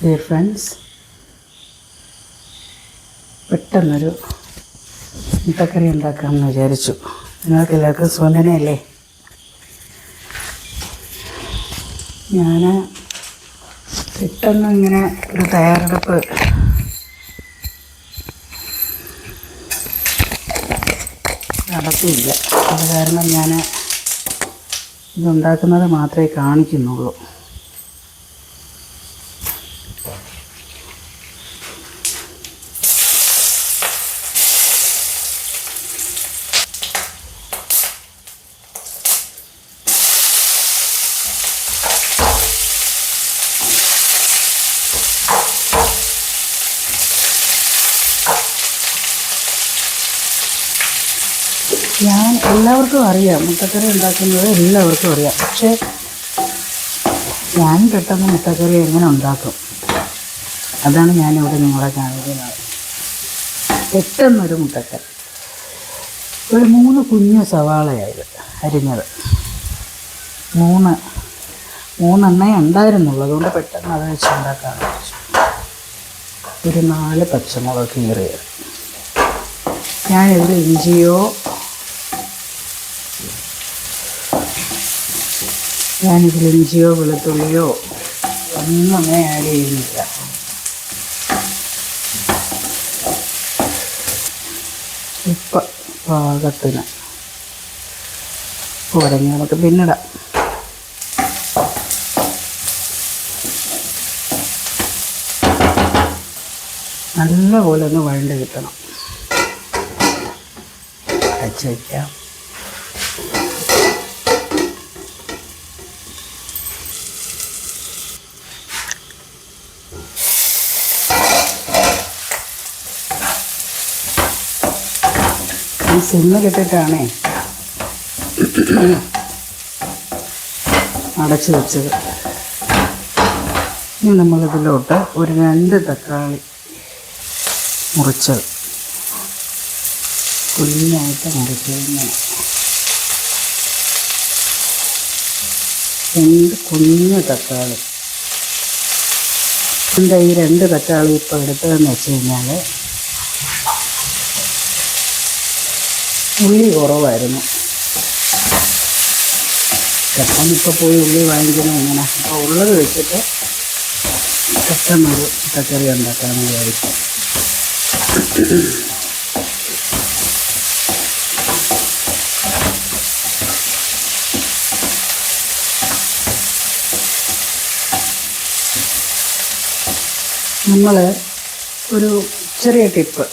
Dear friends പെട്ടെന്നൊരു മുട്ടക്കറി ഉണ്ടാക്കാമെന്ന് വിചാരിച്ചു. നിങ്ങൾക്ക് എല്ലാവർക്കും സുഖനല്ലേ ഞാൻ പെട്ടെന്ന് ഇങ്ങനെ ഒരു തയ്യാറെടുപ്പ് നടത്തിയില്ല. അത് കാരണം ഞാൻ ഇതുണ്ടാക്കുന്നത് മാത്രമേ കാണിക്കുന്നുള്ളൂ ഞാൻ എല്ലാവർക്കും അറിയാം. മുട്ടക്കറി ഉണ്ടാക്കുന്നത് എല്ലാവർക്കും അറിയാം. പക്ഷേ ഞാൻ പെട്ടെന്ന് മുട്ടക്കറി എങ്ങനെ ഉണ്ടാക്കും? അതാണ് ഞാനിവിടെ നിങ്ങളെ കാണിക്കുന്നത്. പെട്ടെന്നൊരു മുട്ടക്കറി. ഒരു മൂന്ന് കുഞ്ഞു സവാളയായത് അരിഞ്ഞത്. മൂന്ന് മൂന്നെണ്ണേ ഉണ്ടായിരുന്നുള്ളൂ. അതുകൊണ്ട് പെട്ടെന്ന് അത് വെച്ച് ഉണ്ടാക്കാൻ ഒരു നാല് പച്ചമുളക് കീറിയത്. ഞാനിതിൽ ഇഞ്ചിയോ ഞാനിതിൽ ഇഞ്ചിയോ വെളുത്തുള്ളിയോ ഒന്നും അങ്ങനെ ആഡ് ചെയ്യുന്നില്ല. ഇപ്പം പാകത്തിന് ഉടങ്ങി നമുക്ക് പിന്നിടാം. നല്ലപോലെ ഒന്ന് വഴണ്ട് കിട്ടണം. അടച്ചു വയ്ക്കാം ഈ സിമ്മിലിട്ടിട്ടാണേ അടച്ചു വെച്ചത്. ഇനി നമ്മളിതിലോട്ട് ഒരു രണ്ട് തക്കാളി മുറിച്ചത്. കുഞ്ഞായിട്ട് മുറിച്ചതിങ്ങനെ രണ്ട് കുഞ്ഞ് തക്കാളി. എന്താ ഈ രണ്ട് തക്കാളി ഇപ്പോൾ എടുത്തതെന്ന് വെച്ച് കഴിഞ്ഞാൽ ഉള്ളി കുറവായിരുന്നു. ചിലപ്പം ഇപ്പോൾ പോയി ഉള്ളി വാങ്ങിക്കണം എങ്ങനെ അപ്പോൾ ഉള്ളത് വെച്ചിട്ട് പെട്ടെന്നൊരു പച്ചക്കറി ഉണ്ടാക്കാമെന്ന് വിചാരിച്ചു. നമ്മൾ ഒരു ചെറിയ ടിപ്പ്.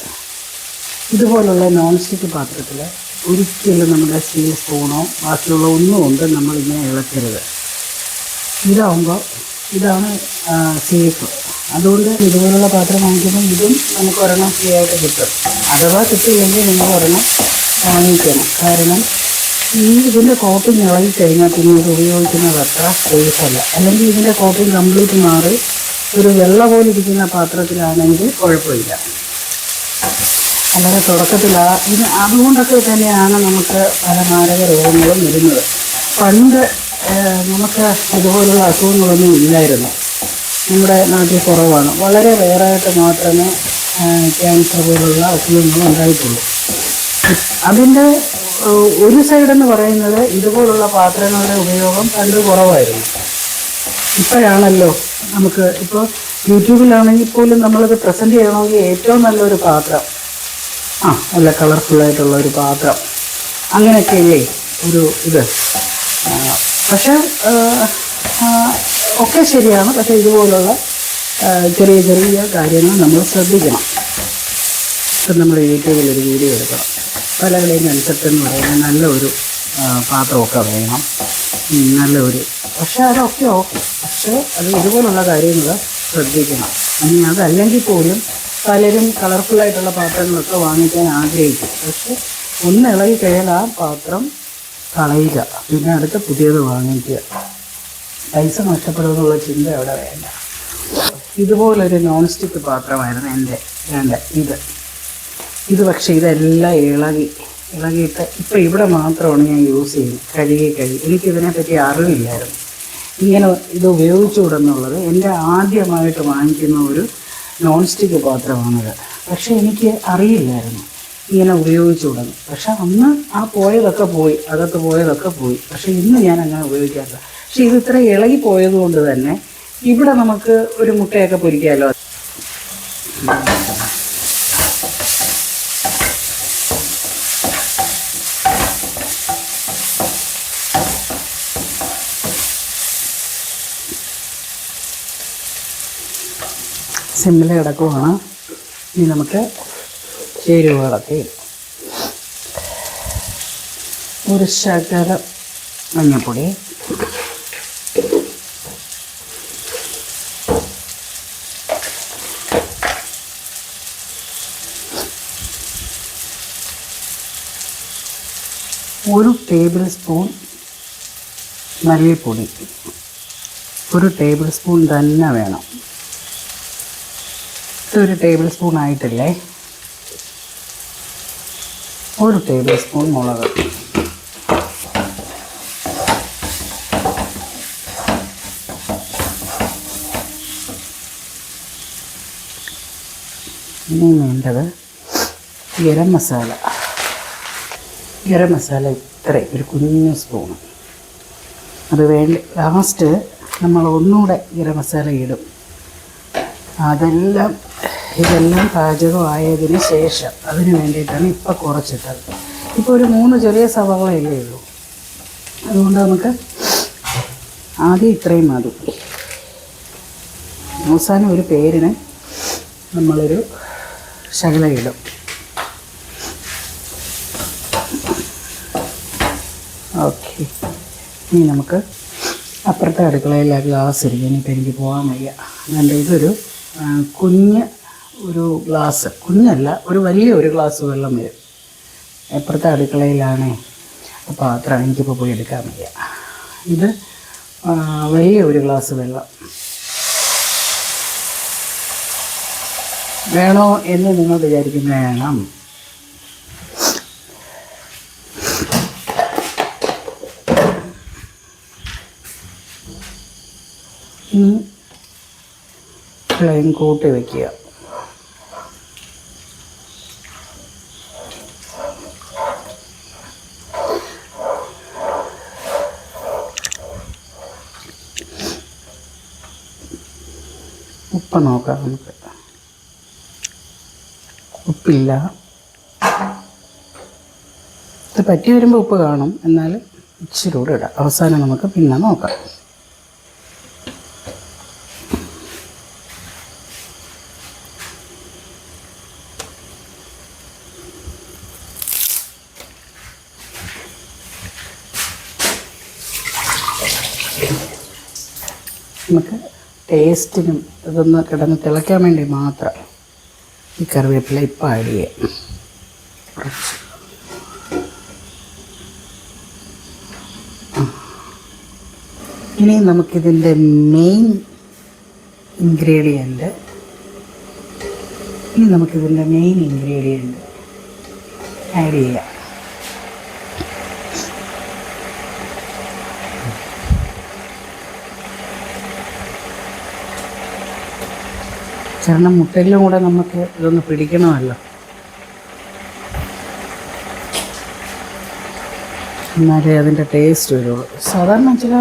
ഇതുപോലുള്ള നോൺ സ്റ്റിക്ക് പാത്രത്തിൽ ഒരിക്കലും നമ്മുടെ സ്റ്റീൽ സ്പൂണോ ബാക്കിയുള്ള ഒന്നും കൊണ്ട് നമ്മളിങ്ങനെ ഇളക്കരുത്. ഇതാവുമ്പോൾ ഇതാണ് സേഫ് അതുകൊണ്ട് ഇതുപോലുള്ള പാത്രം വാങ്ങിക്കുമ്പോൾ ഇതും നമുക്ക് ഒരെണ്ണം ഫ്രീ ആയിട്ട് കിട്ടും. അഥവാ കിട്ടിയില്ലെങ്കിൽ നിങ്ങൾ ഒരെണ്ണം വാങ്ങിക്കണം. കാരണം ഈ ഇതിന്റെ കോപ്പിംഗ് ഇളകി കഴിഞ്ഞാൽ പിന്നെ ഇത് ഉപയോഗിക്കുന്നത് അത്ര സേഫ് അല്ല. അല്ലെങ്കിൽ ഇതിന്റെ കോപ്പിംഗ് കംപ്ലീറ്റ് മാറി ഒരു വെള്ള പോലെ ഇരിക്കുന്ന പാത്രത്തിലാണെങ്കിൽ കുഴപ്പമില്ല. അല്ലാതെ തുടക്കത്തിലാണ് ഇത് അതുകൊണ്ടൊക്കെ തന്നെയാണ് നമുക്ക് പല മാരക രോഗങ്ങളും വരുന്നത്. പണ്ട് നമുക്ക് ഇതുപോലുള്ള അസുഖങ്ങളൊന്നും ഇല്ലായിരുന്നു. നമ്മുടെ നാട്ടിൽ കുറവാണ്. വളരെ വേറായിട്ട് മാത്രമേ ക്യാൻസർ പോലുള്ള അസുഖങ്ങൾ ഉണ്ടായിട്ടുള്ളൂ. അതിന്റെ ഒരു സൈഡെന്ന് പറയുന്നത് ഇതുപോലുള്ള പാത്രങ്ങളുടെ ഉപയോഗം പണ്ട് കുറവായിരുന്നു. ഇപ്പോഴാണല്ലോ നമുക്ക് ഇപ്പോൾ യൂട്യൂബിലാണെങ്കിൽ പോലും നമ്മളത് പ്രസന്റ് ചെയ്യണമെങ്കിൽ ഏറ്റവും നല്ലൊരു പാത്രം ആ നല്ല കളർഫുള്ളായിട്ടുള്ള ഒരു പാത്രം. അങ്ങനെയൊക്കെയല്ലേ ഒരു ഇത്. പക്ഷേ ഒക്കെ ശരിയാണ്. പക്ഷേ ഇതുപോലുള്ള ചെറിയ ചെറിയ കാര്യങ്ങൾ നമ്മൾ ശ്രദ്ധിക്കണം. ഇപ്പം നമ്മൾ യൂട്യൂബിൽ ഒരു വീഡിയോ എടുക്കണം. പലകളെയും അനുസരിച്ച് എന്ന് പറയുന്നത് നല്ല ഒരു പാത്രമൊക്കെ വേണം. നല്ല ഒരു പക്ഷേ അതൊക്കെ ഓക്കെ പക്ഷേ അത് ഇതുപോലുള്ള കാര്യങ്ങൾ ശ്രദ്ധിക്കണം. ഇനി അതല്ലെങ്കിൽ പോലും പലരും കളർഫുള്ളായിട്ടുള്ള പാത്രങ്ങളൊക്കെ വാങ്ങിക്കാൻ ആഗ്രഹിക്കും. പക്ഷെ ഒന്ന് ഇളകി കഴിഞ്ഞാൽ ആ പാത്രം കളയുക. പിന്നെ അടുത്ത പുതിയത് വാങ്ങിക്കുക. പൈസ നഷ്ടപ്പെടുമെന്നുള്ള ചിന്ത അവിടെ വേണ്ട. ഇതുപോലൊരു നോൺ സ്റ്റിക്ക് പാത്രമായിരുന്നു എന്റെ വേണ്ട ഇത്. ഇത് പക്ഷേ ഇതെല്ലാം ഇളകി ഇളകിയിട്ട് ഇപ്പം ഇവിടെ മാത്രമാണ് ഞാൻ യൂസ് ചെയ്യുന്നത്. കഴുകി കഴുകി. എനിക്കിതിനെപ്പറ്റി അറിവില്ലായിരുന്നു. ഇങ്ങനെ ഇത് ഉപയോഗിച്ചുകൂടെന്നുള്ളത് എന്റെ ആദ്യമായിട്ട് വാങ്ങിക്കുന്ന ഒരു നോൺ സ്റ്റിക്ക് പാത്രമാണത്. പക്ഷേ എനിക്ക് അറിയില്ലായിരുന്നു. ഇങ്ങനെ ഉപയോഗിച്ചു തുടങ്ങും പക്ഷെ അന്ന് ആ പോയതൊക്കെ പോയി അകത്ത് പോയതൊക്കെ പോയി. പക്ഷെ ഇന്ന് ഞാൻ അങ്ങനെ ഉപയോഗിക്കാറില്ല. പക്ഷെ ഇത് ഇത്ര ഇളകി പോയത് കൊണ്ട് തന്നെ ഇവിടെ നമുക്ക് ഒരു മുട്ടയൊക്കെ പൊരിക്കാമല്ലോ സിമ്മിൽ കിടക്കുവാണ്. ഇനി നമുക്ക് ചേരുവകളൊക്കെ. ഒരു ശകര മഞ്ഞപ്പൊടി. ഒരു ടേബിൾ സ്പൂൺ മല്ലിപ്പൊടി. ഒരു ടേബിൾ സ്പൂൺ തന്നെ വേണം. ഇതൊരു ടേബിൾ സ്പൂൺ ആയിട്ടില്ലേ? ഒരു ടേബിൾ സ്പൂൺ മുളക്. ഇനി വേണ്ടത് ഗരം മസാല. ഗരം മസാല ഇത്ര ഒരു കുഞ്ഞു സ്പൂൺ അത് വേണ്ട ലാസ്റ്റ് നമ്മൾ ഒന്നുകൂടെ ഗരം മസാല ഇടും. അതെല്ലാം ഇതെല്ലാം പാചകമായതിന് ശേഷം അതിന് വേണ്ടിയിട്ടാണ് ഇപ്പം കുറച്ചിട്ടത്. ഇപ്പോൾ ഒരു മൂന്ന് ചെറിയ സവാളയല്ലേ ഉള്ളൂ. അതുകൊണ്ട് നമുക്ക് ആദ്യം ഇത്രയും മതി. അവസാനം ഒരു പേരിന് നമ്മളൊരു ശകലയിടും ഓക്കെ. ഇനി നമുക്ക് അപ്പുറത്തെ അടുക്കളയിൽ ആ ഗ്ലാസ് ഇരിക്കും ഇനിയിപ്പോൾ എനിക്ക് പോകാൻ വയ്യ. അതുകൊണ്ട് ഇതൊരു കുഞ്ഞ് ഒരു ഗ്ലാസ് കുഞ്ഞല്ല ഒരു വലിയ ഒരു ഗ്ലാസ് വെള്ളം വരും. എപ്പുറത്തെ അടുക്കളയിലാണ്. പാത്രം എനിക്കിപ്പോൾ പോയി എടുക്കാൻ വയ്യ. ഇത് വലിയ ഒരു ഗ്ലാസ് വെള്ളം. വേണോ എന്ന് നിങ്ങൾ വിചാരിക്കുന്ന വേണം. ഫ്ലെയിം കൂട്ടി വയ്ക്കുക ഉപ്പ് നോക്കാം നമുക്ക്. ഉപ്പില്ല. ഇത് പറ്റി വരുമ്പോൾ ഉപ്പ് കാണും. എന്നാൽ ഇച്ചിരി കൂടെ ഇടാം. അവസാനം നമുക്ക് പിന്നെ നോക്കാം. നമുക്ക് ടേസ്റ്റിനും ഇതൊന്ന് കിടന്ന് തിളയ്ക്കാൻ വേണ്ടി മാത്രം ഈ കറിവേപ്പില ഇപ്പം ആഡ് ചെയ്യാം. ഇനി നമുക്കിതിന്റെ മെയിൻ ഇൻഗ്രീഡിയന്റ് ഇനി നമുക്കിതിന്റെ മെയിൻ ഇൻഗ്രീഡിയന്റ് ആഡ് ചെയ്യാം കാരണം മുട്ടയിലും കൂടെ നമുക്ക് ഇതൊന്ന് പിടിക്കണമല്ലോ. എന്നാലേ അതിന്റെ ടേസ്റ്റ് വരുള്ളൂ. സാധാരണ ചില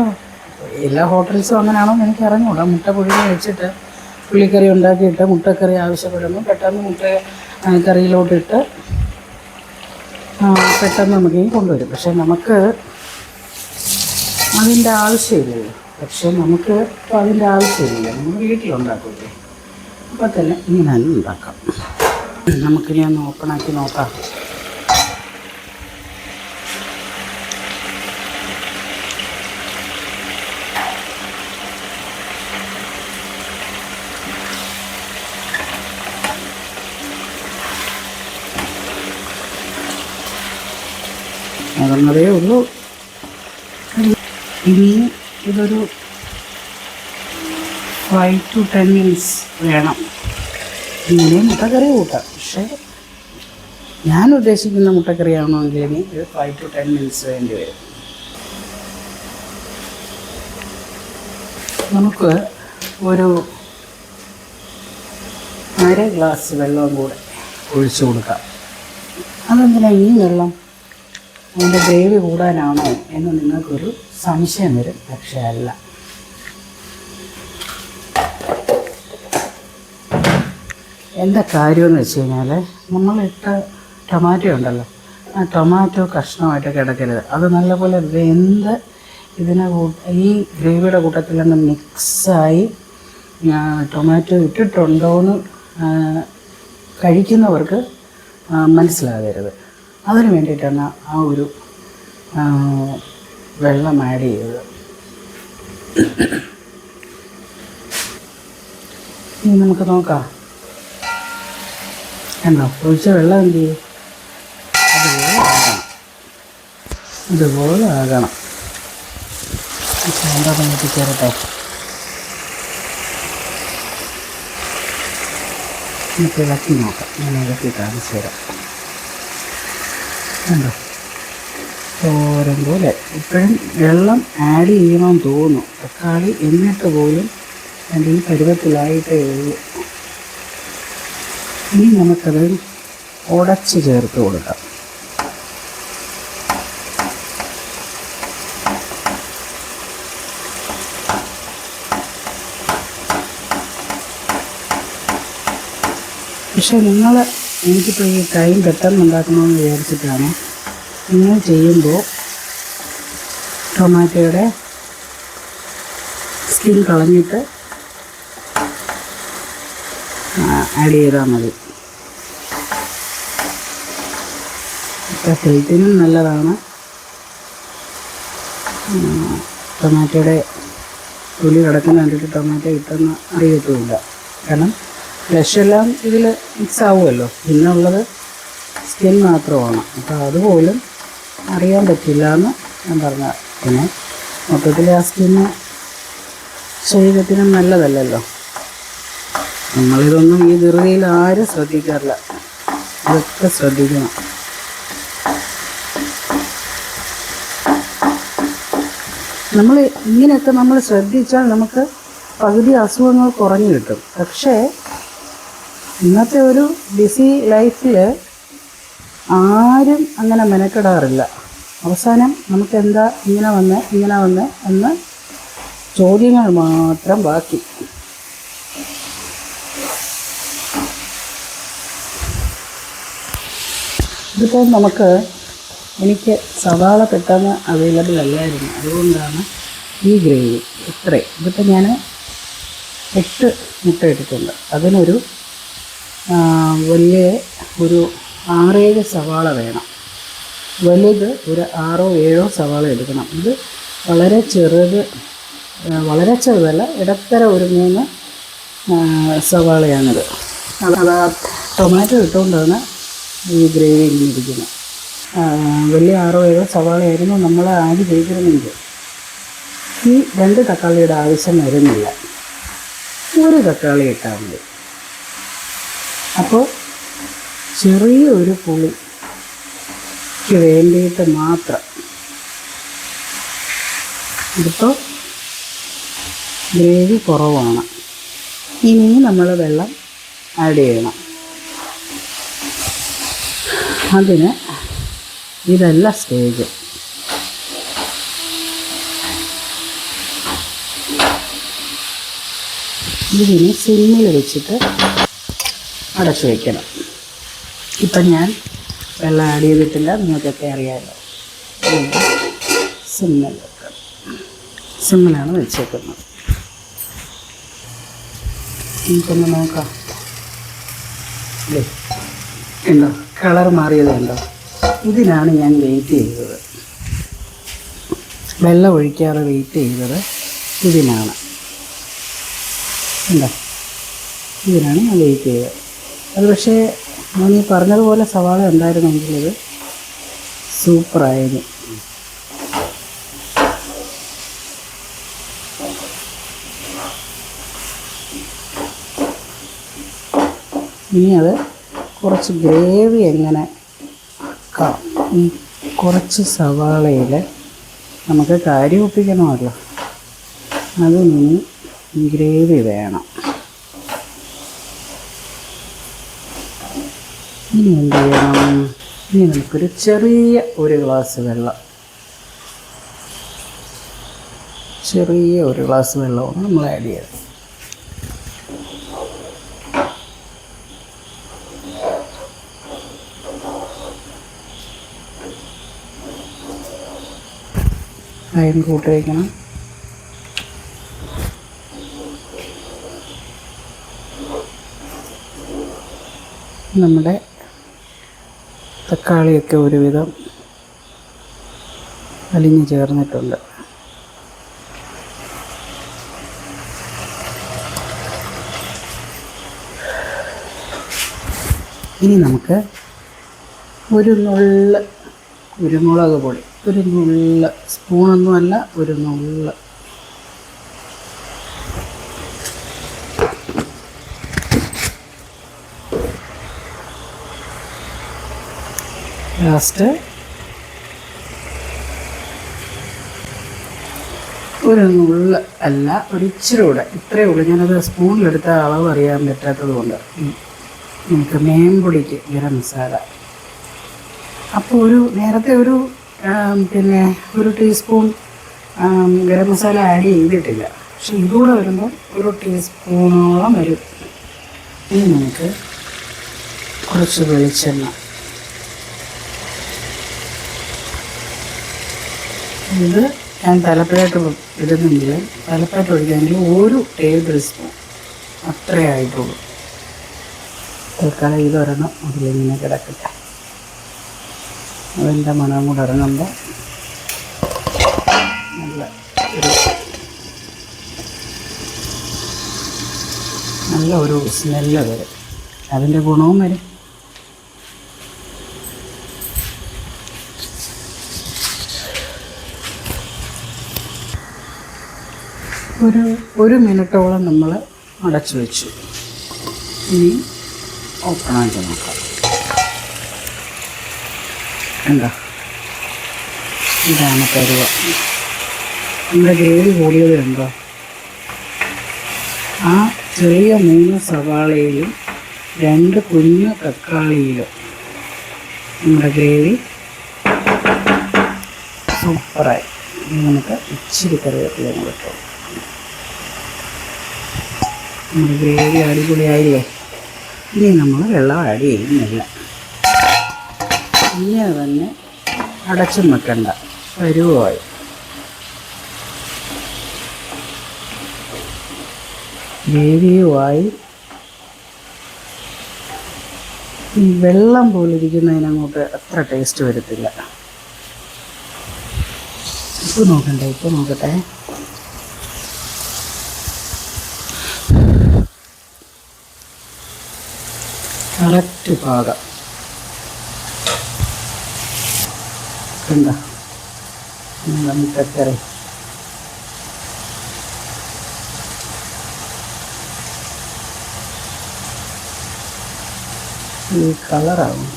എല്ലാ ഹോട്ടൽസും അങ്ങനെയാണോ എന്ന് എനിക്ക് അറിഞ്ഞൂടാ മുട്ട പുഴുങ്ങി വെച്ചിട്ട് പുള്ളിക്കറി ഉണ്ടാക്കിയിട്ട് മുട്ടക്കറി ആവശ്യപ്പെടുന്നു. പെട്ടെന്ന് മുട്ട കറിയിലോട്ടിട്ട് പെട്ടെന്ന് നമുക്ക് കൊണ്ടുവരും. പക്ഷെ നമുക്ക് അതിന്റെ ആവശ്യമില്ലല്ലോ. പക്ഷെ നമുക്ക് അതിന്റെ ആവശ്യമില്ല. നമ്മൾ വീട്ടിലുണ്ടാക്കില്ലേ അപ്പോൾ തന്നെ ഇങ്ങനെ തന്നെ ഉണ്ടാക്കാം. നമുക്കിനി ഒന്ന് ഓപ്പണാക്കി നോക്കാം. അതെന്നതേ ഉള്ളൂ. ഇനി ഇതൊരു ഫൈവ് ടു ടെൻ മിനിറ്റ്സ് വേണം. ഇങ്ങനെ മുട്ടക്കറി കൂട്ടാം. പക്ഷേ ഞാൻ ഉദ്ദേശിക്കുന്ന മുട്ടക്കറിയാണെങ്കിൽ ഇനി ഒരു ഫൈവ് ടു ടെൻ മിനിറ്റ്സ് വേണ്ടി വരും. നമുക്ക് ഒരു അര ഗ്ലാസ് വെള്ളവും കൂടെ ഒഴിച്ചു കൊടുക്കാം. അതെന്തിനാ ഈ വെള്ളം അതിന്റെ ഗ്രേവി കൂടാനാണോ എന്ന് നിങ്ങൾക്കൊരു സംശയം വരും. പക്ഷേ അല്ല. എന്താ കാര്യമെന്ന് വെച്ച് കഴിഞ്ഞാൽ നമ്മളിട്ട ടൊമാറ്റോ ഉണ്ടല്ലോ. ആ ടൊമാറ്റോ കഷ്ണമായിട്ട് കിടക്കരുത്. അത് നല്ലപോലെ വെന്ത് ഇതിനെ ഈ ഗ്രേവിയുടെ കൂട്ടത്തിലങ്ങ് മിക്സായി ടൊമാറ്റോ ഇട്ടിട്ടുണ്ടോയെന്ന് കഴിക്കുന്നവർക്ക് മനസ്സിലാകരുത്. അതിന് വേണ്ടിയിട്ടാണ് ആ ഒരു വെള്ളം ആഡ് ചെയ്തത്. ഇനി നമുക്ക് നോക്കാം. കണ്ടോ ഒഴിച്ച വെള്ളം എന്ത് ചെയ്യും അതുപോലെ ആകണം ഇതുപോലെ ആകണം എന്താ പണിയിട്ട് ചേരട്ടെ നമുക്ക് ഇളക്കി നോക്കാം. ഞാൻ ഇളക്കി കാണിച്ചു തരാം. കണ്ടോ? തോരൻ പോലെ. ഇപ്പോഴും വെള്ളം ആഡ് ചെയ്യണമെന്ന് തോന്നുന്നു. തക്കാളി എന്നിട്ട് പോലും എന്റെ ഈ പരുവത്തിലായിട്ടേ ഉള്ളൂ. ഇനി നമുക്കത് ഉടച്ച് ചേർത്ത് കൊടുക്കാം. പക്ഷെ നിങ്ങൾ എനിക്കിപ്പോൾ ഈ ടൈം പെട്ടെന്ന് ഉണ്ടാക്കണമെന്ന് വിചാരിച്ചിട്ടാണ് നിങ്ങൾ ചെയ്യുമ്പോൾ ടൊമാറ്റോയുടെ സ്കിൻ കളഞ്ഞിട്ട് ആഡ് ചെയ്താൽ മതി. ഹെൽത്തിനും നല്ലതാണ്. ടൊമാറ്റോയുടെ തൊലി കിടക്കുന്ന കണ്ടിട്ട് ടൊമാറ്റോ ഇട്ടെന്ന് അറിയത്തുമില്ല. കാരണം ഫ്ലഷെല്ലാം ഇതിൽ മിക്സ് ആവുമല്ലോ. പിന്നുള്ളത് സ്കിൻ മാത്രമാണ്. അപ്പോൾ അതുപോലും അറിയാൻ പറ്റില്ല എന്ന് ഞാൻ പറഞ്ഞ പിന്നെ മൊത്തത്തിൽ ആ സ്കിന്ന് ശരീരത്തിനും നല്ലതല്ലല്ലോ. നമ്മളിതൊന്നും ഈ ധൃതിയിൽ ആരും ശ്രദ്ധിക്കാറില്ല. ഇതൊക്കെ ശ്രദ്ധിക്കണം. നമ്മൾ ഇങ്ങനെയൊക്കെ നമ്മൾ ശ്രദ്ധിച്ചാൽ നമുക്ക് പകുതി അസുഖങ്ങൾ കുറഞ്ഞു കിട്ടും. പക്ഷേ ഇന്നത്തെ ഒരു ബിസി ലൈഫിൽ ആരും അങ്ങനെ മെനക്കെടാറില്ല. അവസാനം നമുക്ക് എന്താ ഇങ്ങനെ വന്ന് ഇങ്ങനെ വന്ന് എന്ന് ചോദ്യങ്ങൾ മാത്രം ബാക്കി. ഇതിപ്പോൾ നമുക്ക് എനിക്ക് സവാള പെട്ടെന്ന് അവൈലബിൾ അല്ലായിരുന്നു. അതുകൊണ്ടാണ് ഈ ഗ്രേവി ഇത്രയും ഇതിപ്പോൾ ഞാൻ എട്ട് മുട്ട ഇട്ടിട്ടുണ്ട്. അതിനൊരു വലിയ ഒരു ആറേഴ് സവാള വേണം. വലുത് ഒരു ആറോ ഏഴോ സവാള എടുക്കണം. ഇത് വളരെ ചെറുത് വളരെ ചെറുതല്ല ഇടത്തര ഒരു മൂന്ന് സവാളയാണിത്. അത് ടൊമാറ്റോ ഇട്ടുകൊണ്ടാണ് ഈ ഗ്രേവി ഇരിക്കുന്നത് വലിയ ആറോ ഏഴോ സവാളയായിരുന്നു നമ്മൾ ആദ്യം ചെയ്തിരുന്നെങ്കിൽ ഈ രണ്ട് തക്കാളിയുടെ ആവശ്യം വരുന്നില്ല. ഒരു തക്കാളി ഇട്ടാൽ മതി. അപ്പോൾ ചെറിയ ഒരു പുളിക്ക് വേണ്ടിയിട്ട് മാത്രം ഇതിപ്പോൾ ഗ്രേവി കുറവാണ്. ഇനി നമ്മൾ വെള്ളം ആഡ് ചെയ്യണം. അതിന് ഇതല്ല സ്റ്റേജ്. ഇതിന് സിമ്മിൽ വെച്ചിട്ട് അടച്ചു വയ്ക്കണം ഇപ്പം ഞാൻ വെള്ളം ആഡ് ചെയ്തിട്ടില്ല നിങ്ങൾക്കൊക്കെ അറിയാമല്ലോ സിമ്മിൽ വെക്കണം. സിമ്മിലാണ് വെച്ചേക്കുന്നത്. നമുക്കൊന്ന് നോക്കാം. ഉണ്ടോ കളർ മാറിയത് ഉണ്ടോ ഇതിനാണ് ഞാൻ വെയിറ്റ് ചെയ്തത്. വെള്ളം ഒഴിക്കാതെ വെയിറ്റ് ചെയ്തത് ഇതിനാണ്. ഉണ്ടോ ഇതിനാണ് ഞാൻ വെയിറ്റ് ചെയ്തത്. അത് പക്ഷേ ഞാൻ ഈ പറഞ്ഞതുപോലെ സവാള എന്തായിരുന്നെങ്കിൽ ഇത് സൂപ്പറായിരുന്നു. ഇനി അത് കുറച്ച് ഗ്രേവി എങ്ങനെ ആക്കാം കുറച്ച് സവാളയിൽ നമുക്ക് കാര്യം ഒപ്പിക്കണമല്ലോ. അതിന് ഗ്രേവി വേണം. ഇനി എന്ത് ചെയ്യണം? ഇനി നമുക്കൊരു ചെറിയ ഒരു ഗ്ലാസ് വെള്ളം. ചെറിയ ഒരു ഗ്ലാസ് വെള്ളമാണ് നമ്മൾ ആഡ് ചെയ്തത്. ഫ്ലെയിം കൂട്ടി വയ്ക്കണം. നമ്മുടെ തക്കാളിയൊക്കെ ഒരുവിധം അലിഞ്ഞു ചേർന്നിട്ടുണ്ട്. ഇനി നമുക്ക് ഒരു നുള്ള് കുരുമുളക് പൊടി. ഒരു നുള്ള് സ്പൂണൊന്നുമല്ല ഒരു നുള്ള്. ലാസ്റ്റ് ഒരു നുള്ള് അല്ല ഒരു ഇച്ചിരി കൂടെ. ഇത്രയേ ഉള്ളൂ. ഞാനത് സ്പൂണിലെടുത്ത അളവ് അറിയാൻ പറ്റാത്തത് കൊണ്ട്. നമുക്ക് മേമ്പൊടിക്ക് ഗരം മസാല. അപ്പോൾ ഒരു നേരത്തെ ഒരു പിന്നെ ഒരു ടീസ്പൂൺ ഗരം മസാല ആഡ് ചെയ്തിട്ടില്ല. പക്ഷെ ഇതുകൂടെ വരുമ്പോൾ ഒരു ടീസ്പൂണോളം വരും. ഇനി നമുക്ക് കുറച്ച് വെളിച്ചെണ്ണ. ഇത് ഞാൻ തലപ്പായിട്ട് ഇടുന്നെങ്കിൽ തലപ്പായിട്ട് ഒഴിക്കാമെങ്കിൽ ഒരു ടേബിൾ സ്പൂൺ അത്രേ ആയിട്ടുള്ളൂ. തൽക്കാലം ഇതൊരെണ്ണം അതിലിങ്ങനെ കിടക്കട്ടെ. അതിന്റെ മണം കൂടെ ഇറങ്ങുമ്പോൾ നല്ല ഒരു നല്ല ഒരു സ്മെല്ല് വരും. അതിന്റെ ഗുണവും വരും. ഒരു ഒരു മിനിറ്റോളം നമ്മൾ അടച്ചു വെച്ചു. ഇനി ഓപ്പണാക്കി നോക്കാം. എന്താ? ഇതാണ് കരുവ നമ്മുടെ ഗ്രേവി കൂടിയത് ഉണ്ടോ ആ ചെറിയ മൂന്ന് സവാളയിലും രണ്ട് കുഞ്ഞു തക്കാളിയിലും നമ്മുടെ ഗ്രേവി സൂപ്പറായി. നമുക്ക് ഇച്ചിരി കറിവേപ്പില കൊടുക്കാം. നമ്മുടെ ഗ്രേവി അടിപൊളിയായില്ലേ? ഇനി നമ്മൾ വെള്ളം ആഡ് ചെയ്യുന്നില്ല. ഇങ്ങനെ അതന്നെ അടച്ചു നിൽക്കണ്ട. വരുവായി. ഗ്രേവിയുമായി ഈ വെള്ളം പോലെ ഇരിക്കുന്നതിനങ്ങോട്ട് അത്ര ടേസ്റ്റ് വരത്തില്ല. ഉപ്പ് നോക്കണ്ടേ ഉപ്പ് നോക്കട്ടെ. കറക്റ്റ് പാകം. കണ്ട മുട്ടക്കറി ഈ കളറാവും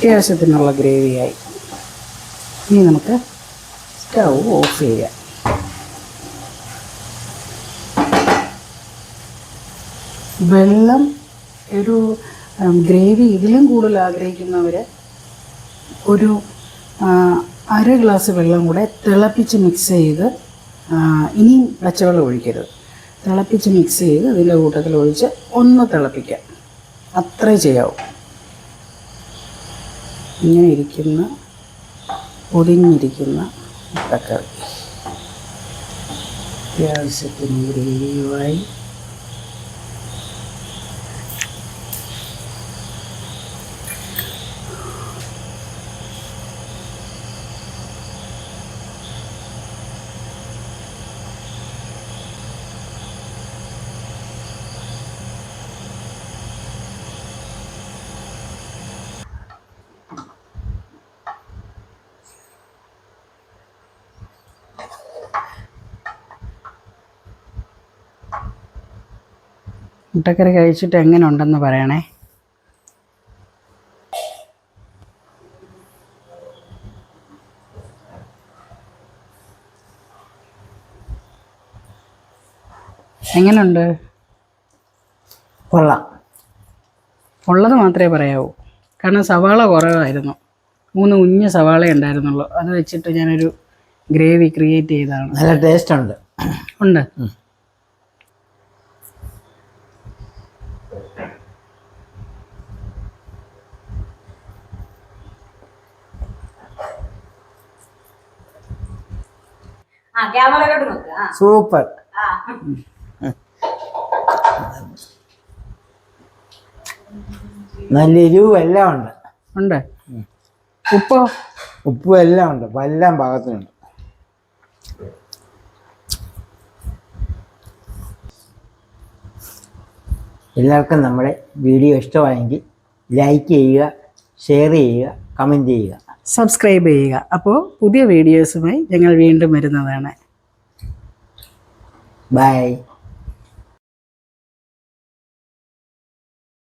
അത്യാവശ്യത്തിനുള്ള ഗ്രേവിയായി. ഇനി നമുക്ക് സ്റ്റൗ ഓഫ് ചെയ്യാം. വെള്ളം ഒരു ഗ്രേവി ഇതിലും കൂടുതൽ ആഗ്രഹിക്കുന്നവർ ഒരു അര ഗ്ലാസ് വെള്ളം കൂടെ തിളപ്പിച്ച് മിക്സ് ചെയ്ത് ഇനിയും പച്ചവെള്ളം ഒഴിക്കരുത്. തിളപ്പിച്ച് മിക്സ് ചെയ്ത് ഇതിന്റെ കൂട്ടത്തിൽ ഒഴിച്ച് ഒന്ന് തിളപ്പിക്കാം. അത്രേ ചെയ്യാവൂ. ഇങ്ങനെ ഇരിക്കുന്ന പൊതിഞ്ഞിരിക്കുന്ന മുട്ടക്കറി. അത്യാവശ്യത്തിന് ഗ്രേവിയുമായി മുട്ടക്കറി കഴിച്ചിട്ട് എങ്ങനെ ഉണ്ടെന്ന് പറയണേ? എങ്ങനെയുണ്ട് കൊള്ളാം. ഉള്ളത് മാത്രമേ പറയാവൂ. കാരണം സവാള കുറവായിരുന്നു. മൂന്ന് കുഞ്ഞ് സവാള ഉണ്ടായിരുന്നുള്ളൂ. അത് വെച്ചിട്ട് ഞാനൊരു ഗ്രേവി ക്രിയേറ്റ് ചെയ്തതാണ്. നല്ല ടേസ്റ്റ് ഉണ്ട്. ഉണ്ട് ആ ക്യാമറയിലോട്ട് നോക്ക് ആ സൂപ്പർ. നല്ല എരിവും എല്ലാം ഉണ്ട്. ഉണ്ട്. ഉപ്പോ? ഉപ്പും എല്ലാം ഉണ്ട്. എല്ലാം പാകത്തിനുണ്ട് എല്ലാവർക്കും നമ്മുടെ വീഡിയോ ഇഷ്ടമായെങ്കിൽ ലൈക്ക് ചെയ്യുക ഷെയർ ചെയ്യുക കമന്റ് ചെയ്യുക. സബ്സ്ക്രൈബ് ചെയ്യുക. അപ്പോൾ പുതിയ വീഡിയോസുമായി ഞങ്ങൾ വീണ്ടും വരുന്നതാണ്. ബൈ